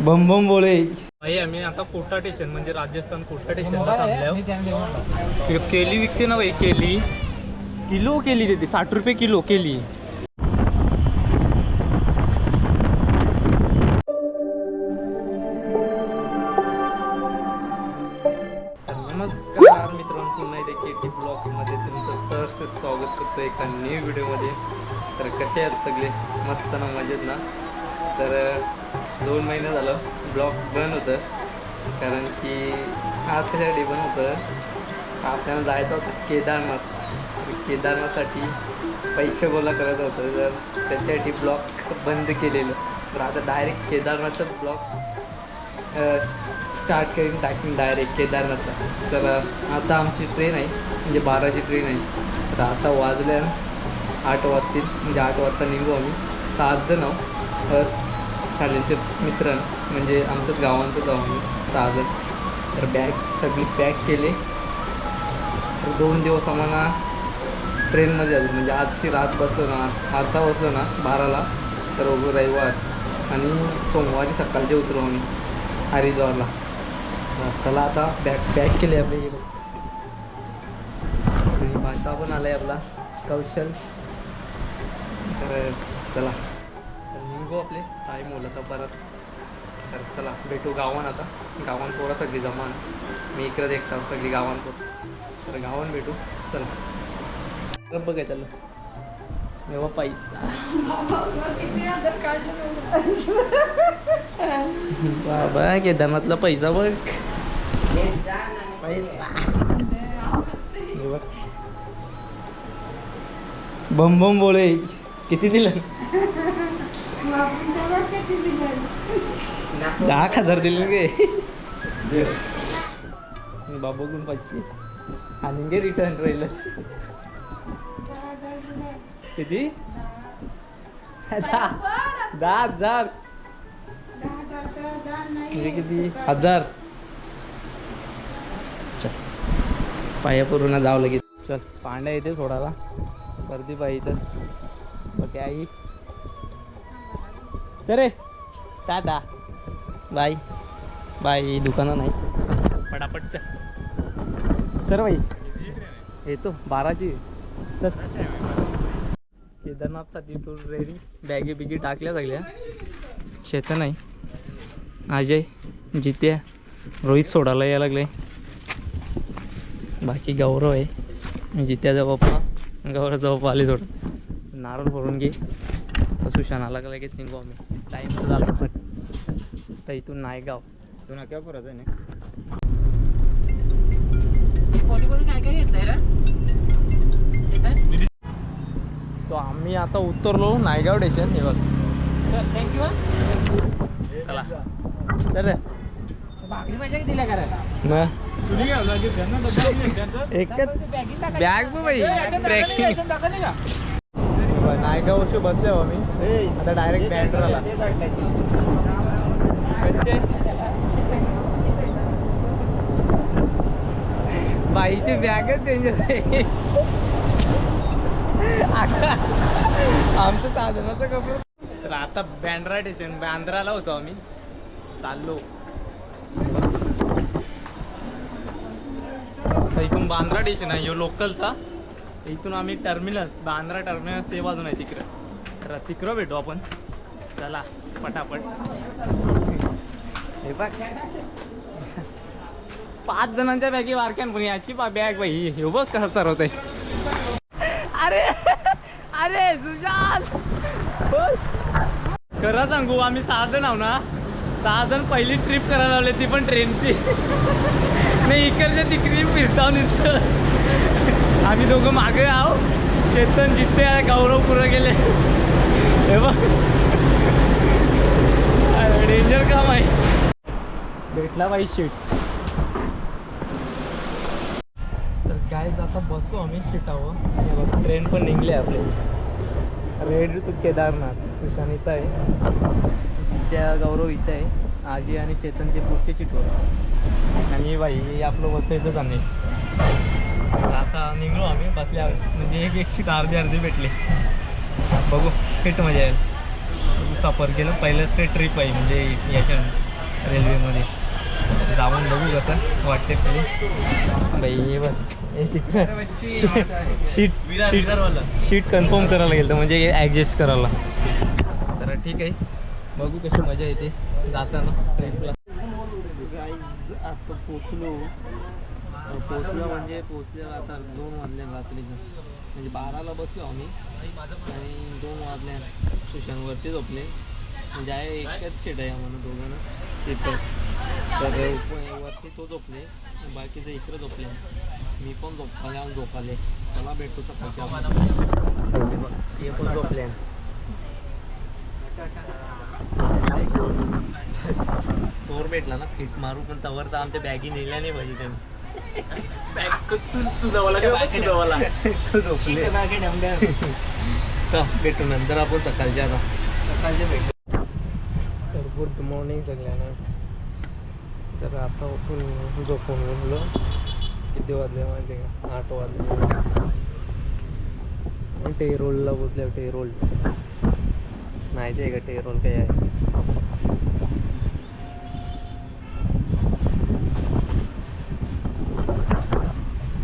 बम बम बोळे भाई आम्ही आता कोटा स्टेशन म्हणजे राजस्थान कोटा स्टेशनला थांबलो. केली विकते ना भाई केली. किलो केली देते साठ रुपये किलो केली. स्वागत करतो एका न्यू व्हिडिओमध्ये तर कसे आहेत सगळे? मस्त ना मजेत ना? तर दोन महिने झालं ब्लॉग बंद होतं. कारण की आज कशासाठी बंद होतं. आपल्याला जायचं होतं केदारनाथ. केदारनाथसाठी पैसे गोळा करत होतं. तर त्याच्यासाठी ब्लॉग बंद केलेलं. तर आता डायरेक्ट केदारनाथचं ब्लॉग स्टार्ट करून टाकीन डायरेक्ट केदारनाथला. तर आता आमची ट्रेन आहे. म्हणजे बाराची ट्रेन आहे. तर आता वाजल्या आठ वाजतील म्हणजे आठ वाजता निघू आम्ही. सात जण आहोत. प्लस शाळेचे मित्र म्हणजे आमच्याच गावांचं जाऊ आम्ही. सहा जण. तर बॅग सगळी पॅक केले. तर दोन दिवस आम्हाला ट्रेनमध्ये आले. म्हणजे आजची रात बसलो ना आता बसलो ना बाराला. तर रविवार आणि सोमवारी सकाळचे उतरू आम्ही. हरिद्वारला. चला आता बॅग पॅक केले आपले. पण आलाय आपला कौशल. तर चला. निघू आपले. टाईम होलं तर परत. तर चला भेटू गावान आता. गावान पोरा सगळी जमान मी इकडे देखता सगळी गावान पोर. तर गावान भेटू. चला. तर बघाय त्याला. एव्हा पैसा. बाबा केदारनाथला पैसा बघ. बघ. बम बम बोळे किती दिलं? दहा हजार दिले गे. बाबा कोण पाचशे आणि गे रिटर्न राहिलं. किती? दहा. हजार. म्हणजे किती? हजार. पाया करून जावं लगेच. चल पांड्या येते सोडायला. गर्दी पाहिजे तर ओके आई. रे. टाटा. बाय बाय दुकानं नाही. पटापट तर बाई. येतो बाराची. चल. केदारनाथसाठी टूर रेडी बॅगी बिगी टाकल्या सगळ्या. शेतं नाही अजय जित्या. रोहित सोडायला यायला लागले. बाकी गौरव आहे. जित्याचा पप्पा गौरवचा पप्पा आले थोडं नारळ भरून घे. सुशानाला लगेच निघू आम्ही. टाईम तर झाला पण. तर इथून नायगाव इथून अख्या परत आहे ना? तो आम्ही आता उतरलो नायगाव स्टेशन हे बघ. थँक्यू चला. तर एकच बॅग बाई. ट्रेकिंग नायगाव वर्षी बसले हो आम्ही आता डायरेक्ट बँड्राला बाईची बॅगच डेंजर आहे. आमचं साधनाचं कपडे. तर आता बँड्रा स्टेशन बांद्राला होतो आम्ही. चाललो. तर इथून बांद्रा स्टेशन आहे ह्यो लोकलचा इथून आम्ही टर्मिनस बांद्रा टर्मिनस ते बाजून आहे तिकडं. तर तिकडं भेटू आपण. चला पटापट. हे बघ. पाच जणांच्या बॅगी वारक्यान पण याची बॅग बाई. हे बघ कसं सरवत आहे अरे अरे सुशाल खरं सांगू आम्ही सहा जण आहो ना. दहा जण पहिली ट्रिप करायला लावली ती पण ट्रेनची नाही इकडच्या तिकडे फिरताव नुसतं. आम्ही दोघं मागे आहो. चेतन जिथे गौरव पुरं गेले. हे बघ. डेंजर काम आहे. भेटला बाई शीट तर काय आता बसतो आम्ही शिटावं हे ट्रेन पण निघले आपले. रेड टू केदारनाथ सुशानिता आहे त्या गौरव इथं आहे. आजी आणि चेतन ते पुढच्या सीटवर आणि बाई हे आपलं बसायचं आम्ही. आता निघलो आम्ही बसल्या म्हणजे एक एक सीट अर्धी अर्धी भेटली. बघू फिट मजा येईल. सफर केलं. पहिलं ते ट्रिप आहे म्हणजे याच्या रेल्वेमध्ये जाऊन बघू कसं वाटते बाई हे बघ. शीट शीट शीट कन्फर्म करायला गेलं म्हणजे ॲडजस्ट करायला. तर ठीक आहे. बघू कशी मजा येते जाताना ट्रेनला आता पोचलो पोचलो म्हणजे पोचलो आता दोन वाजल्या रात्रीचं. म्हणजे बाराला बसलो आम्ही. आणि दोन वाजल्या स्टेशनवरती झोपले. म्हणजे आहे एकच सीट आहे आम्हाला दोघांना. सीटर तर वरती तो झोपले. बाकीचं इकडे झोपले. मी पण झोपाले आणि झोपाले. मला भेटू सकाळच्या. हे पण झोपले. चोर भेटला ना फिट मारू पण तवर तर आमच्या बॅगी नेल्या नाही पाहिजे त्यांनी. झोपले चल भेटू नंतर आपण सकाळच्या आता. तर गुड मॉर्निंग सगळ्यांना. तर आता उठून झोपून उठलो. किती वाजले माहिती का? आठ वाजले. टेरोलला पोचल्या टेरोल माहिती आहे का टेरोल काय आहे.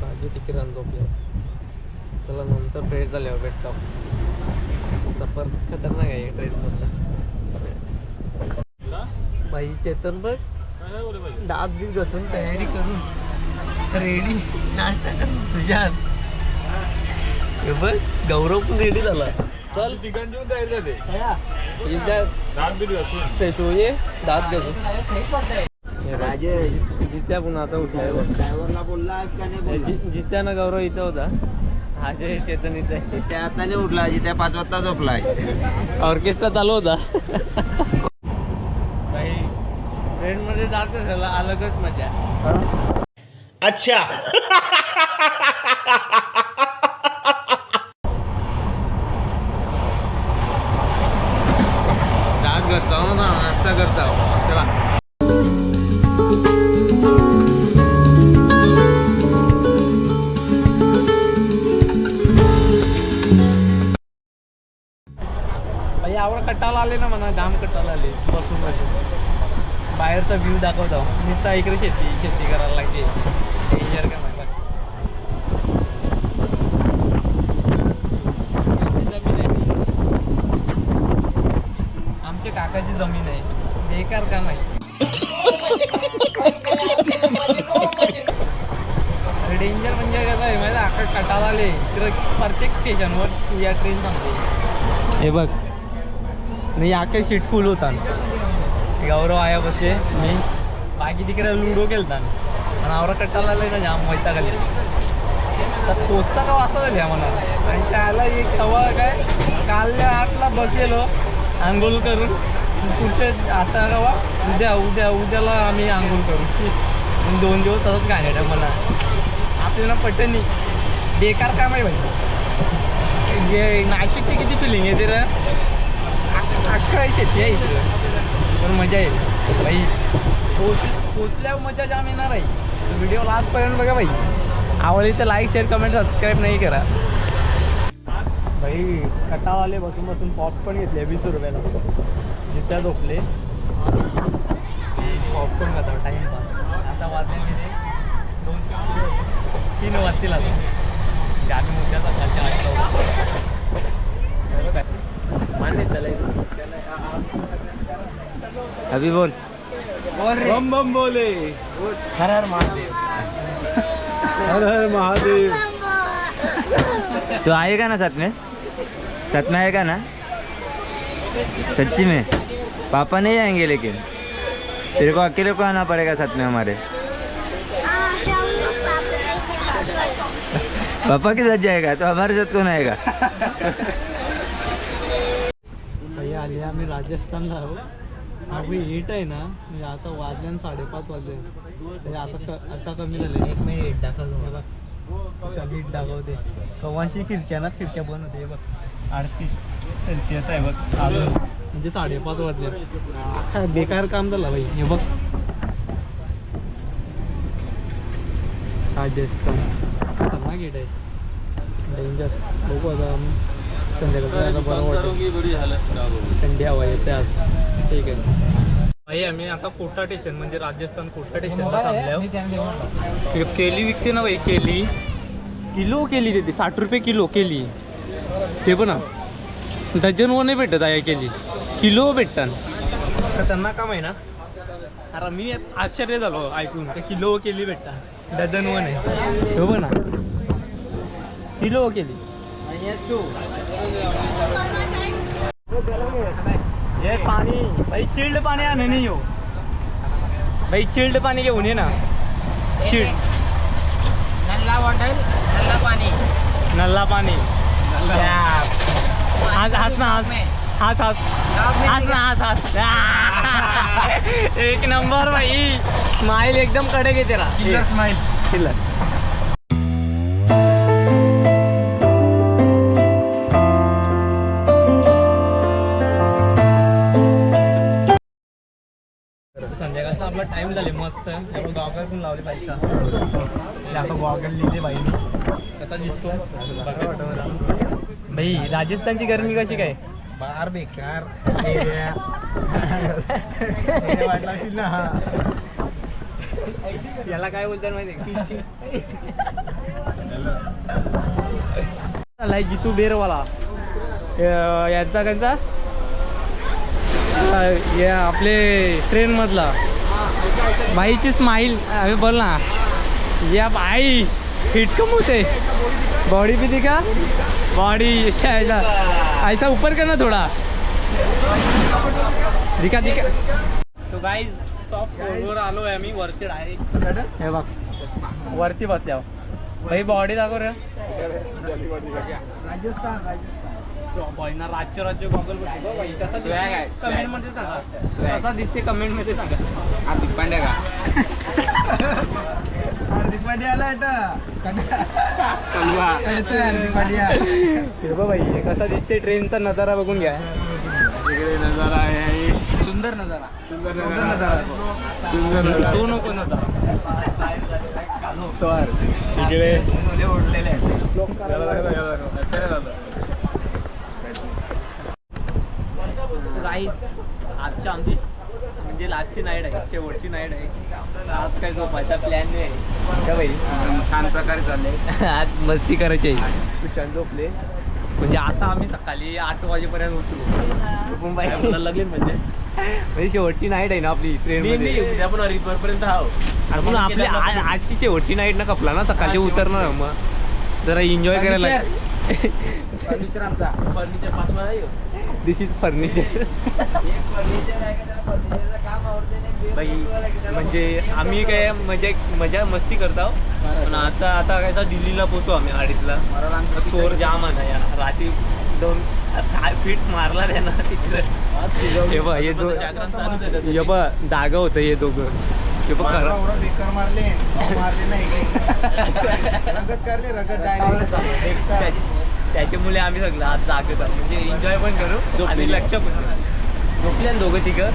बाकी तिकीट झोपले. चला नंतर फ्रेश झाल्यावर भेटतो. सफर खतरनाक आहे ट्रेनमधला बाई चेतन बघ. दात बी घसून तयारी करून रेडी नाश्ता करून तुझ्यात हे. बघ गौरव पण रेडी झाला. चल. ठिकाणी तयार झाले फ्रेश होये दात घसून जित्या पुन्हा आता उठलाय ड्रायव्हरला बोललास का नाही जि- जित्या ना गौरव इथं होता. हा जे चेतन इथं. त्या आता नाही उठला जिथे पाच वाजता झोपलाय. ऑर्केस्ट्रा चालू होता. काही ट्रेनमध्ये जात असायला अलगच मजा. अच्छा. डाक करता हो ना नाश्ता करता हो. चला. आवड कट्टाला आले ना म्हणा घाम कट्टाला आले बसून बसून. बाहेरचा व्ह्यू दाखवतो हो. नुसता इकडे शेती शेती करायला लागते आमच्या जमीन आहे. बेकार का नाही डेंजर म्हणजे कसं आहे माहिती आकड कटाला आले. तर प्रत्येक स्टेशनवर या ट्रेन थांबते. हे बघ. नाही आकडे शिटफुल होता गौरव आया बसते मी बाकी तिकडे लुडो केलता आणि आवरा कट्टाला आले ना जाम वैता खाली तर पोचता का वाजता झाली आम्हाला? आणि त्याला एक तवा काय? काल आठला बसलेलो. आंघोळ करून. पुढच्या आता रवा उद्या उद्या उद्याला आम्ही आंघोळ करू. शी. आणि दोन दिवस तसंच घाणेरडं मला. आपल्याला नाही. बेकार काम आहे म्हणजे. भाई जे नाशिकची किती फिलिंग येते रे अख्खा शेती आहे इथं. पण मजा येईल. भाई पोच पोचल्यावर मजा जाम येणार आहे. व्हिडिओ लास्टपर्यंत बघा भाई आवडली तर लाईक शेअर कमेंट सबस्क्राईब नाही करा. भाई कटावाले बसून बसून पॉपकॉर्न घेतले वीस रुपयाला. जिथ्या झोपले. पॉपकॉर्न खाता टाईमपास आता वाजले तिथे दोन तीन वाजतील आता. म्हणजे आम्ही मोठ्या सकाळच्या आठला मान्य त्याला अभि बोल. बम बम बोले. हर हर महादेव. हर हर महादेव. तू आएगा ना साथ में साथ में आएगा ना? सच्ची में? पापा नहीं आएंगे लेकिन। तेरे को अकेले को आना पड़ेगा साथ में हमारे। पापा के साथ जाएगा तो हमारे साथ कौन आएगा? भैया आले आम्ही राजस्थानला आहो आम्ही एट आहे ना म्हणजे आता वाजले आणि साडेपाच वाजले म्हणजे आता क- आता कमी झाले एक मिनिट दाखवलं बघा हीट दाखवते कवाशी खिडक्या ना खिडक्या बंद होते हे बघ। अडतीस सेल्सिअस आहे बघ अजून म्हणजे साडेपाच वाजले. अख्खा बेकार काम झालं भाई हे बघ. राजस्थान खतरनाक गेट आहे. डेंजर बघू आता संध्याकाळचं बरं वाटतं थंडी हवा येते आज. ठीक आहे. भाई आम्ही आता कोटा स्टेशन म्हणजे राजस्थान कोटा स्टेशनला थांबलो. केली विकते ना भाई केली. किलो केली देते. साठ रुपये किलो केली. ते पण डझन व नाही भेटत आहे केली. किलो भेटतात तर त्यांना काम आहे ना? अरे मी आश्चर्य झालो ऐकून. किलो केली भेटतात डझन वन आहे. हो ना. किलो केली. ये पाणी. भाई चिल्ड पाणी आणे नाही हो. भाई चिल्ड पाणी घेऊन ये ना. चिल्ड नल्ला बॉटल नल्ला पाणी. नल्ला पाणी. हस हस ना हस हस हस. हस ना हस हस. एक नंबर भाई स्माइल एकदम कडक आहे तेरा स्माइल किल्लर संध्याकाळचा आपला टाइम झाले मस्त. एवढं गॉगल पण लावले पाहिजे असं गॉगल लिहिले पाहिजे कसा दिसतो भाई राजस्थानची गरमी कशी काय? बार बेकार वाटला असेल ना हा. याला काय बोलतात माहिती का? जितू बेरवाला. यांचा त्यांचा? आपले ट्रेन मधला. बाईची स्माईल अरे बोल ना. या बाई हिट कम होते बॉडी भी दिखा बॉडी ऐसा ऐसा ऊपर करना थोड़ा। दिखा दिखा। तो गाईज टॉप फ्लोअरवर आलो आहे आम्ही वरती डायरेक्ट हे बघ. वरती बसल्या भाई बॉडी दाखव रे. राजस्थान राजस्थान. बॉयना राज्य राज्य गॉगल कसा Swag आहे, दिसते swag. कमेंटमध्ये सांगा. कसा दिसते कमेंटमध्ये सांगा. हार्दिक पांड्या का? हार्दिक पांड्या आला कलवा. हार्दिक पांड्या हे बघ भाई कसा दिसते ट्रेनचा नजारा बघून घ्या. इकडे नजारा आहे सुंदर नजारा. सुंदर सुंदर नजारा. नजारा सुंदर नजारा. तो नको नजारा. स्वार इकडे. ओढलेले आहेत दाखव, याला दाखव. त्याला दाखव. गाईज आजच्या आमची म्हणजे लास्टची नाईट आहे शेवटची नाईट आहे. आज काय झोपायचा प्लॅन नाही. आहे भाई छान प्रकारे चाललंय आज मस्ती करायची आहे. सुशांत झोपले. म्हणजे आता आम्ही सकाळी आठ वाजेपर्यंत उठलो. झोपून बाई आपल्याला लागेल म्हणजे? म्हणजे शेवटची नाईट आहे ना आपली ट्रेन मध्ये. उद्या पण हरिद्वारपर्यंत हाव आणि मग आपली आजची शेवटची नाईट ना कपला ना सकाळची उतरणार मग. जरा एन्जॉय करायला फर्निचर आमचा. फर्निचर दिस इज फर्निचर म्हणजे आम्ही काय म्हणजे मजा मस्ती करतो पण आता आता काय दिल्लीला पोचू आम्ही अडीचला चोर जाम आहे या. रात्री दोन काय फिट मारला त्यांना तिकडे. हे बघ हे जागा होतं हे दोघं. बघ खरं. एवढं बेकार मारले. मारले नाही. रगत करले रगत त्या- त्याच्यामुळे आम्ही सगळं आज आहोत. म्हणजे एन्जॉय पण करू. आणि लक्ष पण. झोपले ना दोघं तिघं?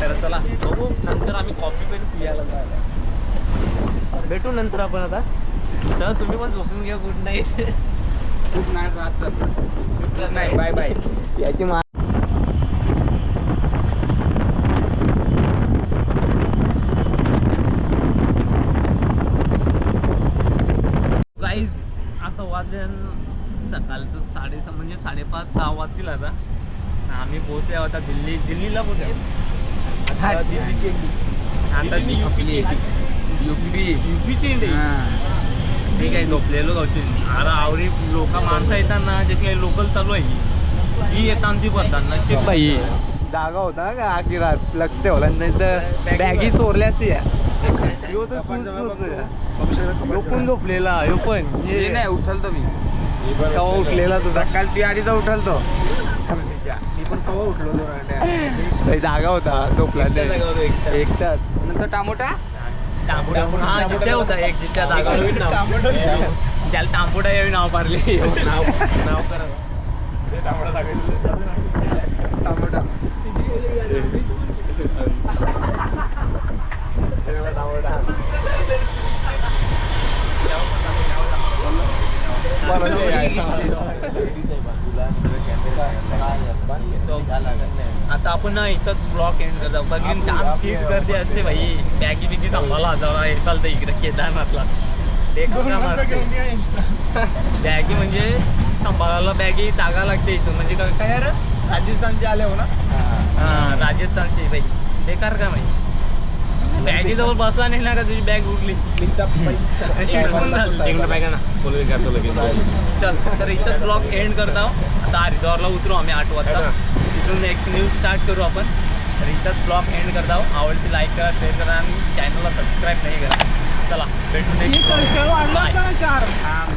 तर चला बघू. नंतर आम्ही कॉफी पण पियाला जायला भेटू नंतर आपण आता. चला तुम्ही पण झोपून घ्या. गुड नाईट खूप नाही रात गुड नाईट बाय बाय याची मा गाईज आता वाजले सकाळचं साडेसहा म्हणजे साडेपाच सहा वाजतील आता. आम्ही पोहोचले आता दिल्ली दिल्लीला पोहोचले. आता दिल्लीची आता युपीची युपी. युपीची ठीक आहे झोपलेलो गावची. अरे आवडी लोक माणसं येतात ना जशी काही लोकल चालू आहे ही. ही येतात ती पडताना शिट बाई जागा होता का? आखी रात लक्ष ठेवला नाही तर बॅगी चोरल्या असती. झोपलेला. ह्यो पण हे नाही उठल तो मी. केव्हा उठलेला तुझा? सकाळ ती आधीचा उठल तो मी पण कवा उठलो. काही जागा होता झोपला ते. एकटाच. नंतर टामोटा? हा जिथे होता एक जिथे जागा. त्याला तांबोटा यावी नाव पारले नाव नाव करा. टामोटा. आता आपण ना ब्लॉक एंड करतो बघीन जाम फिट गर्दी असते भाई. बॅगी बिगी सांभाळा जावा येसाल तर इकडे केदारनाथला. बॅगी म्हणजे सांभाळायला बॅगी जागा लागते इथं म्हणजे काय राजस्थानचे आले हो ना? हा. राजस्थानचे भाई. बेकार का माहिती बॅगी जवळ बसला नाही ना का तुझी बॅग लगेच. चल. तर इथं ब्लॉग एंड करत आता हरिद्वारला उतरू आम्ही आठ वाजता. तिथून एक न्यूज स्टार्ट करू आपण. तर इथंच ब्लॉग एंड करत आवडती लाईक करा शेअर करा आणि चॅनलला सबस्क्राईब नाही करा. चला भेटू नेक्स्ट